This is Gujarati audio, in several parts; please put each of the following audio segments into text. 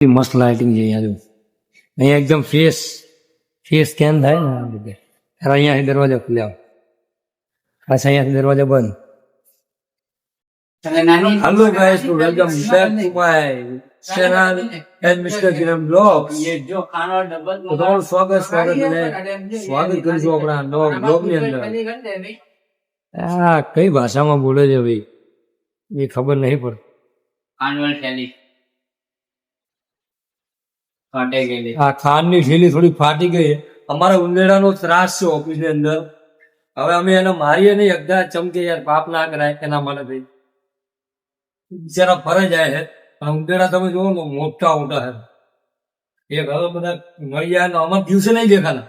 મસ્ત લાઇટિંગ છે અહીંયા જો. અહીંયા એકદમ ફેસ ફેસ સ્કેન થાય ને આ રીતે. અહીંયાથી દરવાજા ખુલ્યા પાછા અહીંયાથી દરવાજા બંધ. Hello guys to welcome back to my channel and mister Kiran blogs તો તમારું સ્વાગત સ્વાગત અને સ્વાગત કરીશું આપણા નવા બ્લોગની અંદર. આ કઈ ભાષામાં બોલે છે ભાઈ? એ ખબર નહીં પડતી. ફાટે ગયેલી. આ ખાંડની થેલી થોડી ફાટી ગઈ. અમારા ઉંદેડાનો ત્રાસ છે ઓફિસની અંદર. હવે અમે એને મારીએ નહીં એકદા ચમકે, યાર, પાપ ના કરાય એના માટે ભાઈ. બિચારા ફરે જાય છે. પણ ઉંદેડા તમે જુઓ ને, મોટા મોટા છે. એક હવે બધા મળી જાય અમારા દિવસે નહીં દેખાના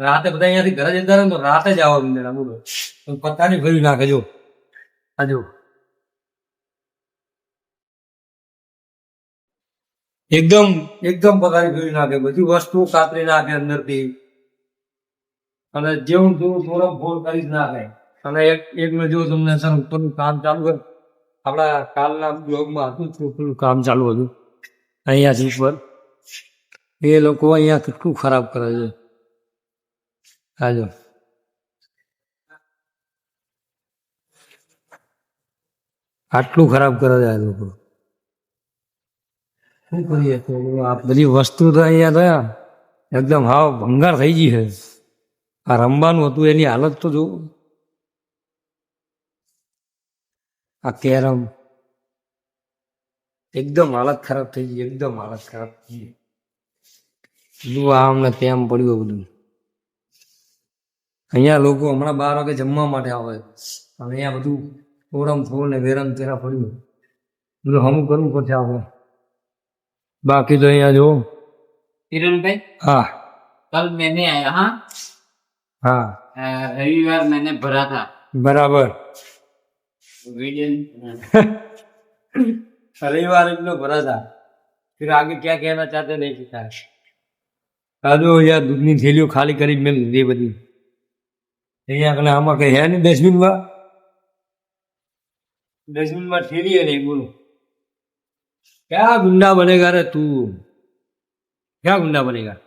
રાતે બધા અહીંયાથી ઘરે જતા રહે તો રાતે જ આવા ઉંદેડા, બોલો. પત્તા નહીં ફરી નાખે જો આ એકદમ એકદમ પગારી ફેરી નાખે બધી વસ્તુ કાતરી નાખે અંદરથી. અને જેવું તેવું થોડો ફોન કરી જ નાખે. અને એક એક ને જો તમને સર ઉપરનું કામ ચાલુ હોય, આપણા કાલના બ્લોગમાં હતું ઉપરનું કામ ચાલુ હતું. અહીંયાથી ઉપર. એ લોકો અહીંયા કેટલું ખરાબ કરે છે. હાજો આટલું ખરાબ કરે છે આ લોકો. શું કરીએ? તો આ બધી વસ્તુ તો અહીંયા થયા એકદમ હાવ ભંગાર થઈ ગઈ છે. આ રમવાનું હતું, એની હાલત તો જો આ કેરમ. એકદમ હાલત ખરાબ થઈ ગઈ, એકદમ હાલત ખરાબ થઈ ગઈ. બધું આમ ને તેમ પડ્યું બધું. અહીંયા લોકો હમણાં બાર વાગે જમવા માટે આવે. અહીંયા બધું ઓરમ ફોડ ને વેરમ તેરા પડ્યું. બધું હમું કરવું પડશે આપણે બાકી તો અહીંયા જો किरण भाई હા कल मैंने आया हाँ હા अ, रविवार मैंने भरा था બરાબર वीडियो रविवार इतना भरा था फिर आगे क्या कहना चाहते नहीं पता આ જો યાર દૂધની થેલીઓ ખાલી કરી મેં લીધી બધી અહીંયા કને આમાં કઈ હે નહીં ડસ્ટબિનમાં ડસ્ટબિનમાં થેલી હે નહીં બોલો ક્યાં ગુંડા બનેગા રે તું ક્યાં ગુંડા બનેગા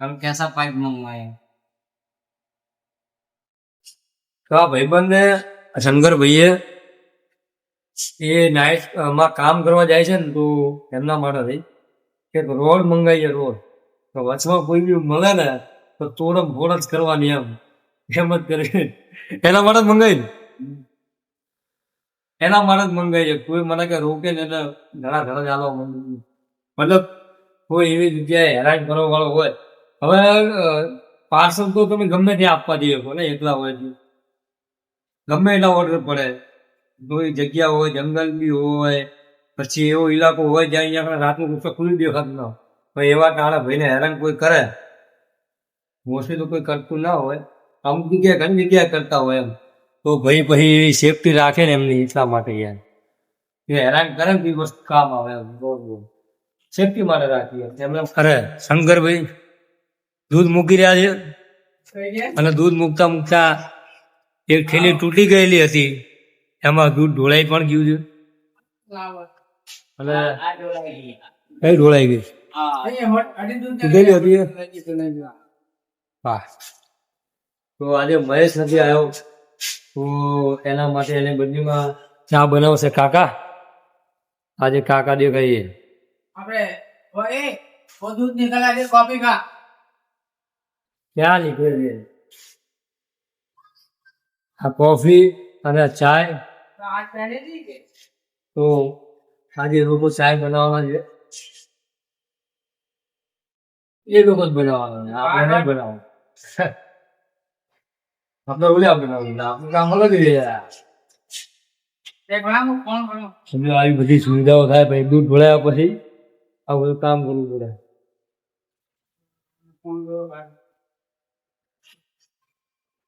हम कैसा पाइप मंगवाए તો આ ભાઈબંધને શંકર ભાઈએ એ નાઇટ માં કામ કરવા જાય છે ને તો એમના માટે થઈ કે રોડ મંગાવીએ રોડ તો વચમાં કોઈ બી મળે ને તો તોડમ ફોડ જ કરવાની એમ એમ જ કરી એના માટે જ મંગાવી ને. એના માટે જ મંગાઈ કોઈ મને કે રોકે ને એટલે ઘણા ઘણા ચાલવા માંડ્યું મતલબ કોઈ એવી જગ્યાએ હેરાન કરવા વાળો હોય. હવે પાર્સલ તો તમે ગમે ત્યાં આપવા દઈએ શકો ને એકલા હોય તો. ગમે એટલા ઓર્ડર પડે. કોઈ જગ્યા હોય, જંગલ બી હોય, પછી એવો ઇલાકો હોય જ્યાં અહીંયા રાતનું ગુસ્સો ખુલ્લી દેખાતું ના હોય. એવા કારણે ભાઈને હેરાન કોઈ કરે? મોસ્ટલી તો કોઈ કરતું ના હોય. અમુક જગ્યાએ ઘણી જગ્યાએ કરતા હોય એમ. તો ભાઈ પછી સેફટી રાખે ને એમની એટલા માટે યાર. એ હેરાન કરે ને વસ્તુ કામ આવે એમ સેફટી માટે રાખીએ એમને અરે શંકરભાઈ દૂધ મૂકી રહ્યા છે. અને દૂધ મૂકતા મૂકતા એક થેલી તૂટી ગયેલી હતી. એમાં દૂધ ઢોળાઈ પણ ગયું છે. અને કઈ ઢોળાઈ ગઈ. તૂટેલી હતી? હા તો આજે મહેશ નથી આવ્યો. એના માટે એને બદલીમાં ચા બનાવશે. કાકા આજે કાકા દે કહીએ આપણે ક્યાં નીકળે આ કોફી અને ચાય. તો આજે લોકો ચાય બનાવવાના છે. એ લોકો જ બનાવવાના આપણે નહીં બનાવવાનું. আপনার বলে আপনার আপনার কাম হলো સમજો આવી બધી સુવિધાઓ થાય પછી દૂધ ઢોળાયા પછી આ બધું કામ કરવું પડે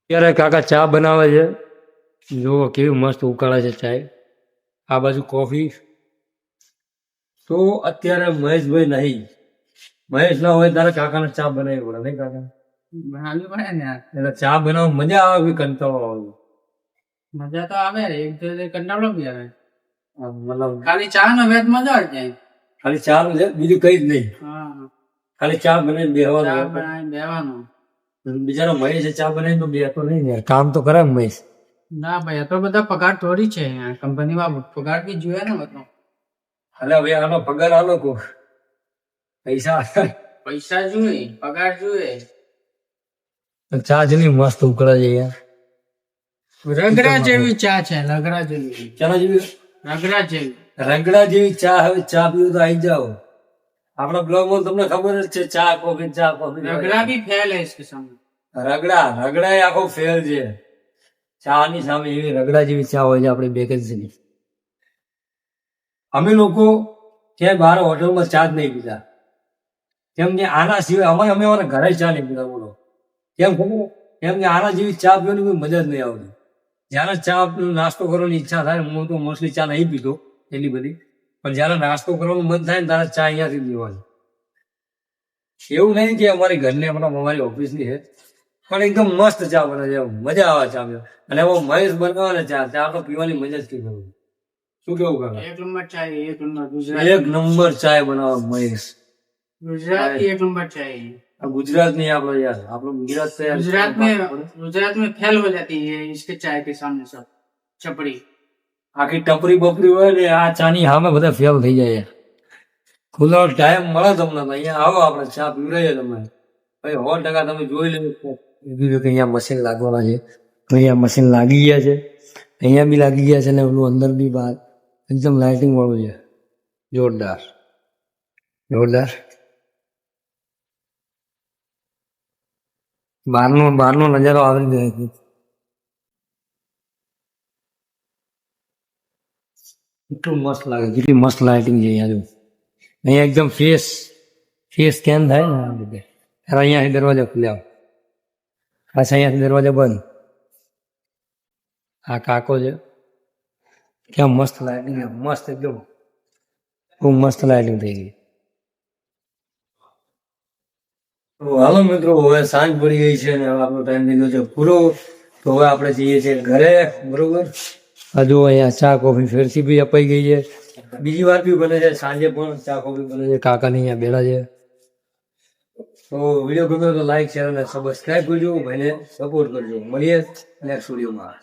અત્યારે કાકા ચા બનાવે છે જુઓ કેવી મસ્ત ઉકાળે છે ચાય આ બાજુ કોફી તો અત્યારે મહેશભાઈ નહીં મહેશ ના હોય ત્યારે કાકાને ચા બનાવી પડે નહીં કાકા બનાવી પડે ને યાર. એટલે ચા બનાવવા મજા આવે કે કંટાળો આવે? મજા તો આવે એક તો કંટાળો બી આવે. મતલબ ખાલી ચા નો વેત મજા આવી જાય ખાલી ચા નું છે બીજું કઈ જ નહીં. ખાલી ચા બનાવીને ચા બનાવીને બેવાનું બિચારો મહેશ ચા બનાવીને તો બેહતો નહીં યાર. કામ તો કરે મહેશ. ના ભાઈ તો બધા પગાર થોડી છે કંપનીમાં પગાર બી જોયા ને બધો. એટલે હવે આનો પગાર આલો કો પૈસા. પૈસા જોઈએ પગાર જોઈએ. ચા જેવી મસ્ત ઉકળા જઈએ રંગડા જેવી ચા છે રગડા જેવી. ચા જેવી? રગડા જેવી. રગડા જેવી ચા હવે ચા પીવું તો આવી જાઓ. આપણા બ્લોગમાં તમને ખબર જ છે ચા કોફી ચા કોફી. રગડા બી ફેલ હે ઇસકે સામે. રગડા રગડા એ આખો ફેલ છે. ચા ની સામે એવી રગડા જેવી ચા હોય છે આપણી બેકેન્સી ની અમે લોકો ક્યાંય બહાર હોટલમાં ચા જ નહીં પીતા કેમ કે આના સિવાય અમે અમે અમારા ઘરે ચા નહીં પીતા બોલો. કેમ ખબર? કેમ કે આના જેવી ચા પીવાની કોઈ મજા જ નહીં આવતી. જ્યારે ચા નાસ્તો કરવાની ઈચ્છા થાય હું તો મોસ્ટલી ચા નહીં પીતો એટલી બધી. પણ જ્યારે નાસ્તો કરવાનું મન થાય ને ત્યારે ચા અહીંયાથી પીવાની. એવું નહીં કે અમારી ઘરને પણ અમારી ઓફિસની છે પણ એકદમ મસ્ત ચા બને છે મજા આવે ચા પીવા અને એમાં મહેશ બનાવે ચા ચા તો પીવાની મજા જ કઈ શું કેવું કાકા? એક નંબર ચાય એક નંબર એક નંબર ચા બનાવે મહેશ. ગુજરાતી એક નંબર ચા चाय આ ગુજરાત નહીં આપણો યાર આપણો ગુજરાત તો યાર गुजरात में गुजरात में फेल हो जाती है इसके चाय के सामने सब छपड़ी આખી ટપરી બપરી હોય ને આ ચાની સામે બધા ફેલ થઈ જાય ખુલ્લો ટાઈમ મળે તમને તો અહીંયા આવો આપણે ચા પીવડાવીએ તમને ભાઈ સો ટકા તમે જોઈ લેજો કીધું કે અહીંયા મશીન લાગવાના છે તો અહીંયા મશીન લાગી ગયા છે અહીંયા બી લાગી ગયા છે ને પેલું અંદર બી બહાર એકદમ લાઇટિંગ વાળું છે જોરદાર જોરદાર બહારનો બહારનો નજારો આવી જાય છે. કેટલું મસ્ત લાગે, કેટલી મસ્ત લાઇટિંગ છે અહીંયા જો. અહીંયા એકદમ ફેસ ફેસ સ્કેન થાય ને આ રીતે ત્યારે અહીંયાથી દરવાજા ખુલ્યા. પાછા અહીંયાથી દરવાજા બંધ. આ કાકો છે. ક્યાં મસ્ત લાઇટિંગ મસ્ત એકદમ. બહુ મસ્ત લાઇટિંગ થઈ ગઈ તો હાલો મિત્રો, હવે સાંજ પડી ગઈ છે આપણો ટાઈમ થઈ છે પૂરો. તો હવે આપણે જઈએ છીએ ઘરે, બરોબર? હજુ અહીંયા ચા, કોફી, ફેરસી બી અપાઈ ગઈ છે. બીજી વાર બી બને છે, સાંજે પણ ચા, કોફી બને છે. કાકાની અહીંયા બેઠા છે. તો વીડિયો ગમ્યો તો લાઈક શેર અને સબસ્ક્રાઈબ કરજો, ભાઈને સપોર્ટ કરજો. મળીએ નેક્સ્ટ વિડીયોમાં